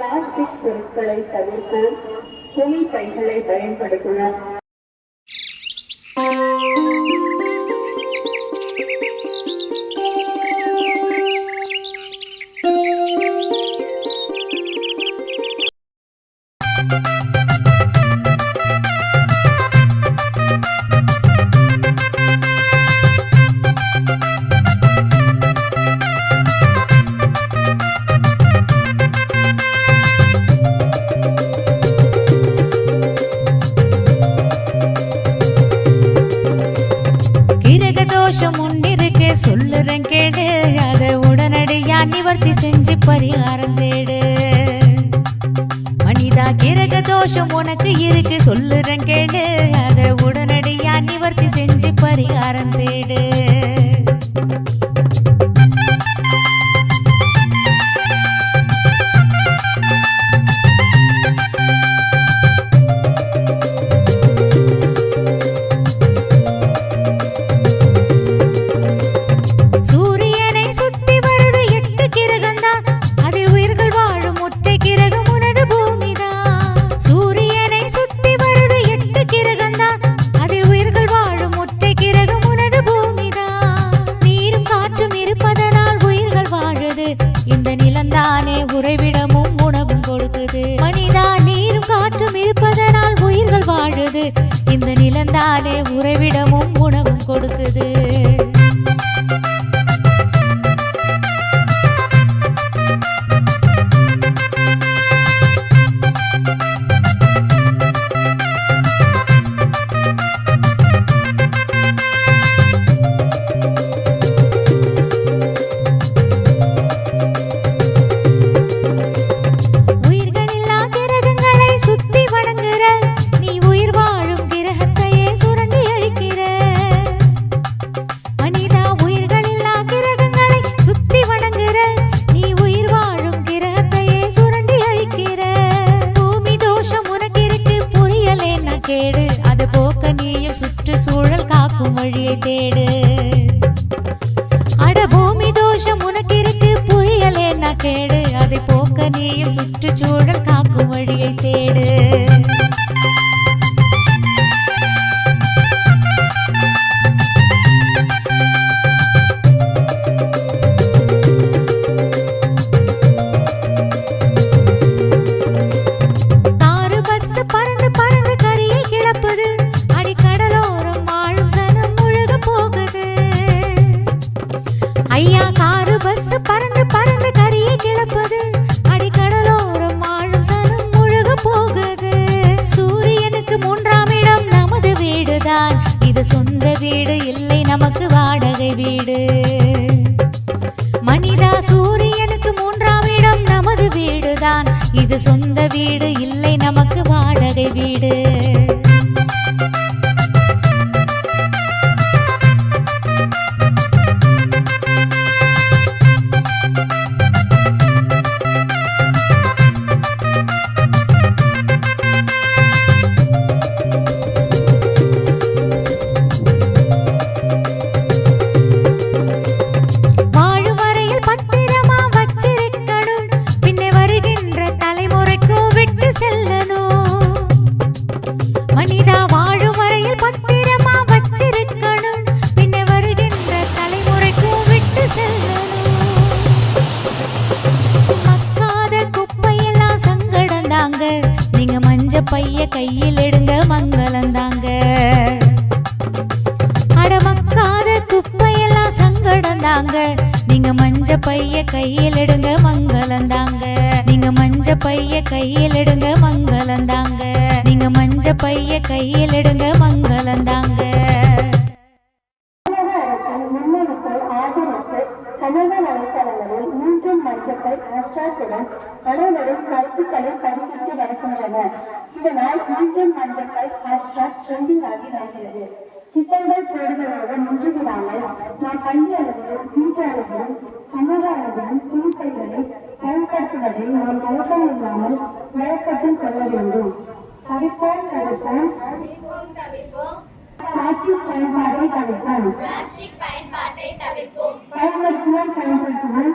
Plastic பொருட்களை தவிர்த்து துணி பைகளை பயன்படுத்துவோம் சொல்லுறேன் கேடு அதை உடனடியா நிவர்த்தி செஞ்சு பரிகாரம் தேடு. மனிதா கிரக தோஷம் உனக்கு இருக்கு சொல்லுறேன் கேடு அதை உடனடியா நிவர்த்தி செஞ்சு பரிகாரம் தேடு. உறைவிடமும் அது போக்க நீயும் சுற்றுச்சூழல் காக்கும் வழியை தேடு. அட பூமி தோஷம் உனக்கு இருக்கு புரியலேன்னா கேடு? அதை போக்க நீயும் சுற்றுச்சூழல் காக்கும் வீடுதான் சொந்த வீடு இல்லை நமக்கு வாடகை வீடு. மனிதா சூரியனுக்கு மூன்றாம் இடம் நமது வீடுதான். இது சொந்த வீடு இல்லை நீங்க மஞ்ச பைய கையில் எடுங்க மங்களம் தாங்க. அடமக்காத குப்பையெல்லாம் சங்கடம் தாங்க. நீங்க மஞ்ச பைய கையில் எடுங்க மங்களம் தாங்க. நீங்க மஞ்ச பைய கையில் எடுங்க மங்களம் தாங்க. நீங்க மஞ்ச பைய கையில் எடுங்க மங்களம் தாங்க. மஞ்சப்பை ஹேஷ்டாக்குடன் அனைவரும் கருத்துக்களை பதிவிட்டு வருகின்றனர். இதனால் மீண்டும் மஞ்சப்பை ஹேஷ்டாக் ட்ரெண்டிங் ஆகி வருகிறது. திட்டங்கள் போடுவதோடு நின்றுவிடாமல் நாம் பள்ளி அளவிலும் வீட்டு அளவிலும் சமூக அளவிலும் துணிப்பைகளை பயன்படுத்துவதை நாம் வழக்கம் இல்லாமல் வழக்கத்தில் கொள்ள வேண்டும். தவிர்ப்போம் தவிர்ப்போம் பிளாஸ்டிக் பயன்பாட்டை தவிர்ப்போம் பயன்படுத்துவோம் பயன்படுத்துவோம்.